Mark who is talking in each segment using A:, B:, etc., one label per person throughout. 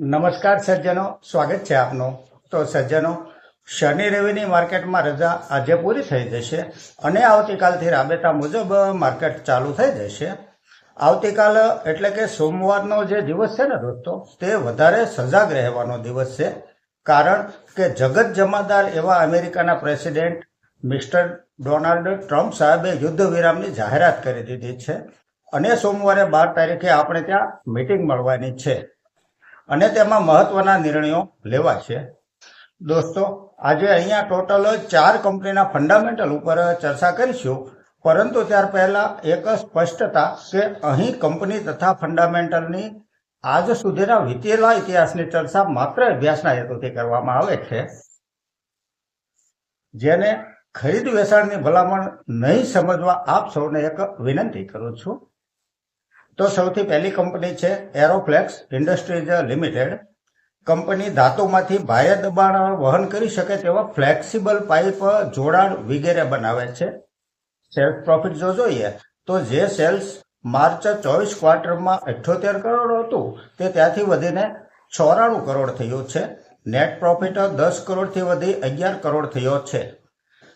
A: નમસ્કાર સજ્જનો, સ્વાગત છે આપનું. તો સજ્જનો, શનિ રવિની માર્કેટમાં રજા આજે પૂરી થઈ જશે અને આવતીકાલથી રાબેતા મુજબ માર્કેટ ચાલુ થઈ જશે. આવતીકાલ એટલે કે સોમવારનો જે દિવસ છે ને દોસ્તો, તે વધારે સજાગ રહેવાનો દિવસ છે. કારણ કે જગત જમાદાર એવા અમેરિકાના પ્રેસિડેન્ટ મિસ્ટર ડોનાલ્ડ ટ્રમ્પ સાહેબે યુદ્ધ વિરામની જાહેરાત કરી દીધી છે. અને સોમવારે બાર તારીખે આપણે ત્યાં મિટિંગ મળવાની છે. અને તેમાં મહત્વના નિર્ણયો લેવા છે દોસ્તો, આજે અહીંયા ટોટલ ચાર કંપનીના ફંડામેન્ટલ ઉપર ચર્ચા કરીશું. પરંતુ ત્યાર પહેલા એક સ્પષ્ટતા કે અહીં કંપની તથા ફંડામેન્ટલની આજ સુધીના વીતેલા ઇતિહાસની ચર્ચા માત્ર અભ્યાસના હેતુથી કરવામાં આવે છે. જેને ખરીદ વેચાણની ભલામણ નહીં સમજવા આપ સૌને એક વિનંતી કરું છું. તો સૌથી પહેલી કંપની છે એરોફ્લેક્સ ઇન્ડસ્ટ્રીઝ લિમિટેડ. કંપની ધાતુમાંથી બાહ્ય દબાણ વહન કરી શકે તેવા ફ્લેક્સિબલ પાઇપ જોડાણ વગેરે બનાવે છે. સેલ્સ પ્રોફિટ જો જોઈએ, તો જે સેલ્સ માર્ચ ચોવીસ ક્વાર્ટરમાં અઠ્યોતેર કરોડ હતું, તે ત્યાંથી વધીને ચોરાણું કરોડ થયું છે. નેટ પ્રોફિટ દસ કરોડથી વધી અગિયાર કરોડ થયો છે.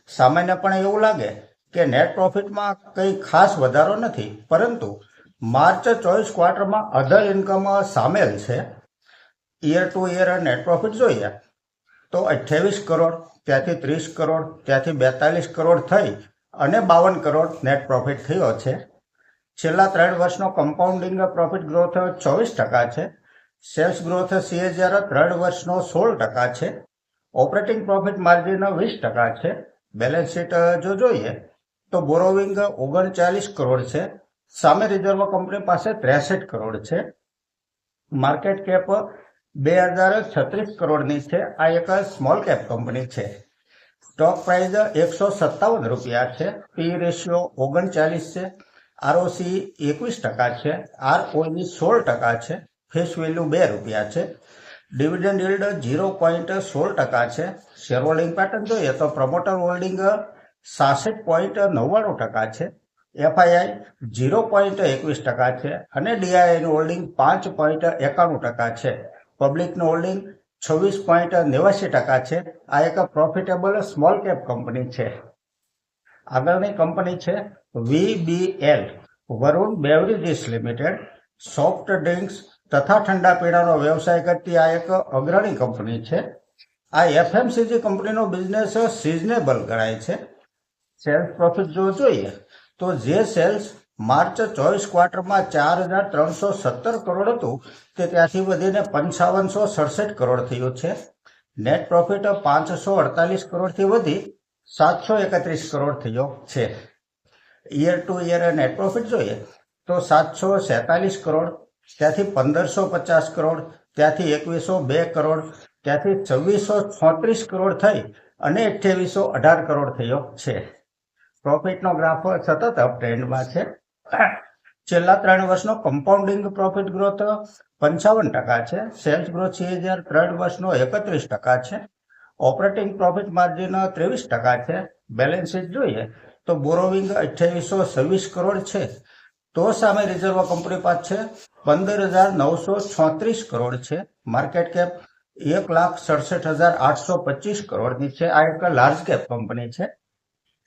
A: સામાન્ય પણ એવું લાગે કે નેટ પ્રોફિટમાં કંઈ ખાસ વધારો નથી, પરંતુ માર્ચ ચોવીસ ક્વાર્ટરમાં અધર ઇન્કમ સામેલ છે. Year to year net profit જોઈએ. તો અઠ્યાવીસ કરોડ, ત્યાંથી ત્રીસ કરોડ, ત્યાંથી બેતાલીસ કરોડ થઈ અને બાવન કરોડ નેટ પ્રોફિટ થયો છે. છેલ્લા ત્રણ વર્ષનો કમ્પાઉન્ડિંગ પ્રોફિટ ગ્રોથ ચોવીસ ટકા છે. સેલ્સ ગ્રોથ સીએજીઆર ત્રણ વર્ષનો સોળ ટકા છે. ઓપરેટિંગ પ્રોફિટ માર્જિન વીસ ટકા છે. બેલેન્સ શીટ જો જોઈએ, તો બોરોવિંગ ઓગણચાલીસ કરોડ છે. સામે રિઝર્વ કંપની પાસે ત્રેસઠ કરોડ છે. માર્કેટ કેપ બે હજાર છત્રીસ કરોડની છે. આ એક સ્મોલ કેપ કંપની છે. સ્ટોક પ્રાઇસ એકસો સત્તાવન રૂપિયા છે. પી રેશિયો ઓગણચાલીસ છે. આરઓસી એકવીસ ટકા છે. આરઓઈ સોળ ટકા છે. ફેસ વેલ્યુ બે રૂપિયા છે. ડિવિડન્ડ યીલ્ડ ઝીરો પોઈન્ટ સોળ ટકા છે. શેર હોલ્ડિંગ પેટર્ન જોઈએ તો પ્રમોટર હોલ્ડિંગ સાસઠ પોઈન્ટ નવ્વાણું ટકા છે. એફઆઈઆઈ ઝીરો પોઈન્ટ એકવીસ ટકા છે અને ડીઆઈઆઈનું હોલ્ડિંગ પાંચ પોઈન્ટ એકાણું ટકા છે. પબ્લિકનું હોલ્ડિંગ છવ્વીસ પોઈન્ટ નેવાસી ટકા છે. આ એક પ્રોફિટેબલ સ્મોલ કેપ કંપની છે. આગળની કંપની છે VBL Varun beverages limited soft drinks તથા ઠંડા પીણાનો વ્યવસાય કરતી આ એક અગ્રણી કંપની છે. આ એફએમસીજી કંપનીનો બિઝનેસ સિઝનેબલ ગણાય છે. સેલ્સ પ્રોફિટ જો જોઈએ તો જે સેલ્સ માર્ચ ચોવીસ ક્વાર્ટરમાં ચાર હજાર ત્રણસો સત્તર કરોડ હતું, તે ત્યાંથી વધીને પંચાવનસો સડસઠ કરોડ થયું છે. નેટ પ્રોફિટ પાંચસો અડતાલીસ કરોડથી વધી સાતસો એકત્રીસ કરોડ થયો છે. Year to year net profit જોઈએ, તો સાતસો સેતાલીસ કરોડ, ત્યાંથી પંદરસો પચાસ કરોડ, ત્યાંથી એકવીસો બે કરોડ, ત્યાંથી છવ્વીસો છોત્રીસ કરોડ થઈ અને અઠ્યાવીસો અઢાર કરોડ થયો છે. પ્રોફિટનો ગ્રાફ સતત અપ ટ્રેન્ડમાં છે. છેલ્લા ત્રણ વર્ષનો કમ્પાઉન્ડિંગ પ્રોફિટ ગ્રોથ પંચાવન ટકા છે. સેલ્સ ગ્રોથ છે હજાર ત્રણ વર્ષનો એકત્રીસ ટકા છે. ઓપરેટિંગ પ્રોફિટ માર્જિન ત્રેવીસ ટકા છે. બેલેન્સ જોઈએ તો બોરોવિંગ અઠ્યાવીસો છવ્વીસ કરોડ છે. તો સામે રિઝર્વ કંપની પાસે છે. પંદર હજાર નવસો છોત્રીસ કરોડ છે. માર્કેટ કેપ એક લાખ સડસઠ હજાર આઠસો પચીસ કરોડની છે. આ એક લાર્જ કેપ કંપની છે.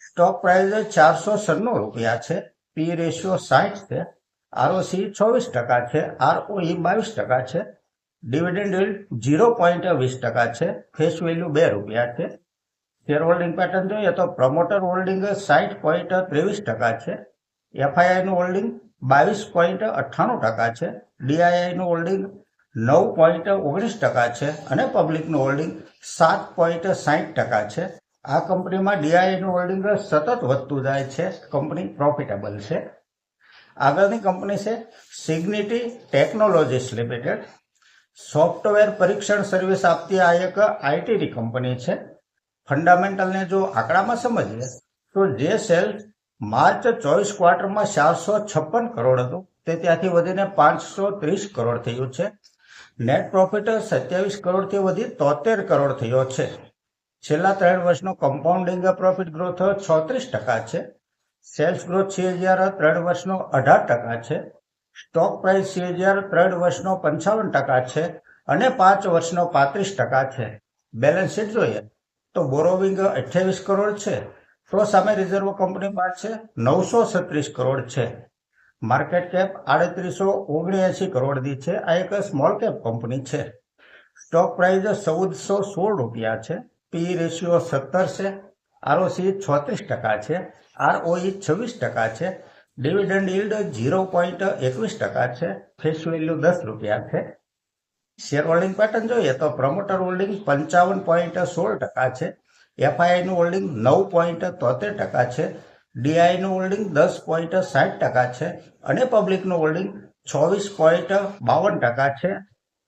A: સ્ટોક પ્રાઇસ ચારસો સન્નું રૂપિયા છે. પી રેશિયો સાઠ છે. આરઓસી ચોવીસ ટકા છે. આરઓઈ બાવીસ ટકા છે. ડિવિડન્ડ yield ઝીરો પોઈન્ટ વીસ ટકા છે. ફેસ વેલ્યુ બે રૂપિયા છે. શેર હોલ્ડિંગ પેટર્ન જોઈએ તો પ્રમોટર હોલ્ડિંગ સાઠ પોઈન્ટ ત્રેવીસ ટકા છે. એફઆઈઆઈનું હોલ્ડિંગ બાવીસ પોઈન્ટ અઠ્ઠાણું ટકા છે. ડીઆઈઆઈનું હોલ્ડિંગ નવ પોઈન્ટ ઓગણીસ ટકા છે. અને પબ્લિકનું હોલ્ડિંગ સાત પોઈન્ટ સાહીઠ ટકા છે. આ કંપનીમાં ડીઆઈનું હોલ્ડિંગ સતત વધતું જાય છે. કંપની પ્રોફિટેબલ છે. આગળની કંપની છે સિગ્નિટી ટેકનોલોજીસ લિમિટેડ સોફ્ટવેર પરીક્ષણ સર્વિસ આપતી આ એક આઈટીની કંપની છે. ફંડામેન્ટલને જો આંકડામાં સમજીએ, તો જે સેલ માર્ચ ચોવીસ ક્વાર્ટરમાં ચારસો છપ્પન કરોડ હતું. તે ત્યાંથી વધીને પાંચસો ત્રીસ કરોડ થયું છે. નેટ પ્રોફિટ સત્યાવીસ કરોડથી વધી તોતેર કરોડ થયો છે. છેલ્લા ત્રણ વર્ષનો કમ્પાઉન્ડિંગ પ્રોફિટ ગ્રોથ છોત્રીસ ટકા છે. સેલ્સ ગ્રોથ હજાર ત્રણ વર્ષનો અઢાર ટકા છે. સ્ટોક પ્રાઇસ હજાર ત્રણ વર્ષનો પંચાવન ટકા છે અને પાંચ વર્ષનો પાંત્રીસ ટકા છે. બેલેન્સ શીટ જોઈએ તો બોરોવિંગ અઠ્યાવીસ કરોડ છે. તો સામે રિઝર્વ કંપની પાસે નવસો છત્રીસ કરોડ છે. માર્કેટ કેપ આડત્રીસો ઓગણએંસી કરોડની છે. આ એક સ્મોલ કેપ કંપની છે. સ્ટોક પ્રાઇસ ચૌદસો સોળ રૂપિયા છે. પી રેશિયો સત્તર છે આરઓસી છોત્રીસ ટકા છે આરઓઈ છવ્વીસ ટકા છે ડિવિડન્ડ ઇલ્ડ ઝીરો પોઈન્ટ એકવીસ ટકા છે ફેસ વેલ્યુ દસ રૂપિયા છે. શેર હોલ્ડિંગ પેટર્ન જોઈએ તો પ્રમોટર હોલ્ડિંગ પંચાવન પોઈન્ટ સોળ ટકા છે એફઆઈઆઈનું હોલ્ડિંગ નવ પોઈન્ટ તોતેર ટકા છે ડીઆઈનું હોલ્ડિંગ દસ પોઈન્ટ સાઠ ટકા છે અને પબ્લિકનું હોલ્ડિંગ ચોવીસ પોઈન્ટ બાવન ટકા છે.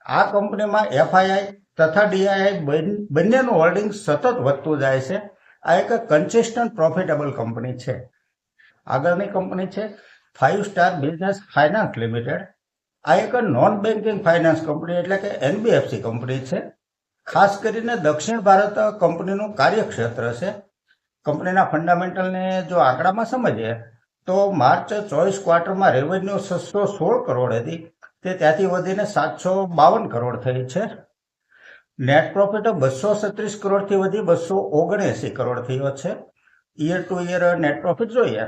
A: આ કંપનીમાં એફઆઈઆઈ તથા ડીઆઈઆઈ બંનેનું હોલ્ડિંગ સતત વધતું જાય છે. આ એક કન્સિસ્ટન્ટ પ્રોફિટેબલ કંપની છે. આગળની કંપની છે five star business finance limited આ એક નોન બેન્કિંગ ફાઇનાન્સ કંપની એટલે કે એનબીએફસી કંપની છે. ખાસ કરીને દક્ષિણ ભારત કંપનીનું કાર્યક્ષેત્ર છે. કંપનીના ફંડામેન્ટલને જો આંકડામાં સમજીએ, તો માર્ચ ચોવીસ ક્વાર્ટરમાં રેવન્યુ છસો સોળ કરોડ હતી. તે ત્યાંથી વધીને સાતસો બાવન કરોડ થઈ છે. નેટ પ્રોફિટ બસો છત્રીસ કરોડથી વધી બસો ઓગણએંસી કરોડ થયો છે. Year to year net profit જોઈએ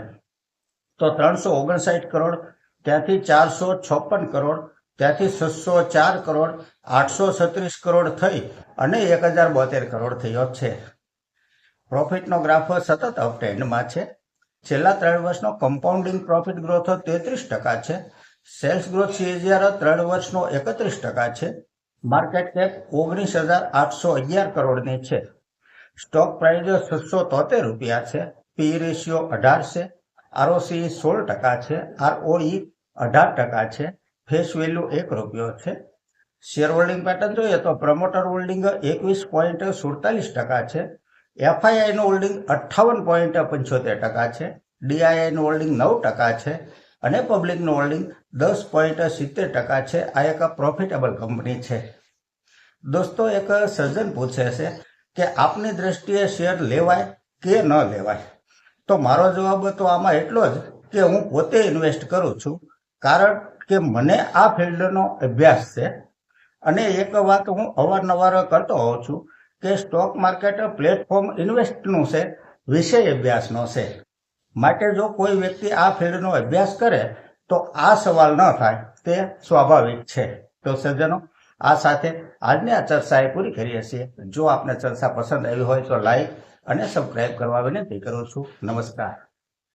A: તો ત્રણસો ઓગણસાઠ કરોડ, ત્યાંથી ચારસો છપ્પન કરોડ, ત્યાંથી છસો ચાર કરોડ, આઠસો છત્રીસ કરોડ થઈ અને એક હજાર બોતેર કરોડ થયો છે. પ્રોફિટનો ગ્રાફ સતત અપટ્રેન્ડમાં છે. છેલ્લા ત્રણ વર્ષનો કમ્પાઉન્ડિંગ પ્રોફિટ ગ્રોથ તેત્રીસ ટકા છે. સેલ્સ ગ્રોથ સીએજીઆર ત્રણ વર્ષનો એકત્રીસ ટકા છે. માર્કેટ કેપ ઓગણીસ હજાર આઠસો અગિયાર કરોડની છે. સ્ટોક પ્રાઇસ છસો તોતેર રૂપિયા છે. પી રેશિયો અઢાર છે. આરઓસી સોળ ટકા છે. આરઓઈ અઢાર ટકા છે. ફેસ વેલ્યુ એક રૂપિયો છે. શેર હોલ્ડિંગ પેટર્ન જોઈએ તો પ્રમોટર હોલ્ડિંગ એકવીસ પોઈન્ટ સુડતાલીસ ટકા છે. એફઆઈઆઈનું હોલ્ડિંગ અઠ્ઠાવન પોઈન્ટ પંચોતેર ટકા છે. ડીઆઈઆઈનું હોલ્ડિંગ નવ ટકા છે. અને પબ્લિકનું હોલ્ડિંગ દસ પોઈન્ટ સિત્તેર ટકા છે. આ એક પ્રોફિટેબલ કંપની છે. દોસ્તો, એક સર્જન પૂછે છે કે આપની દ્રષ્ટિએ શેર લેવાય કે ન લેવાય? તો મારો જવાબ તો આમાં એટલો જ કે હું પોતે ઇન્વેસ્ટ કરું છું. કારણ કે મને આ ફિલ્ડનો અભ્યાસ છે અને એક વાત હું અવારનવાર કરતો હોઉં છું કે સ્ટોક માર્કેટ પ્લેટફોર્મ ઇન્વેસ્ટનું છે, વિષય અભ્યાસનો છે. માટે જો કોઈ વ્યક્તિ આ ફિલ્ડનો અભ્યાસ કરે, તો આ સવાલ ન થાય. તે સ્વાભાવિક છે. તો સજ્જનો, આ સાથે આજની આ ચર્ચા એ પૂરી કરીએ છીએ જો આપને ચર્ચા પસંદ આવી હોય તો લાઈક અને સબસ્ક્રાઈબ કરવા વિનંતી કરું છું. નમસ્કાર.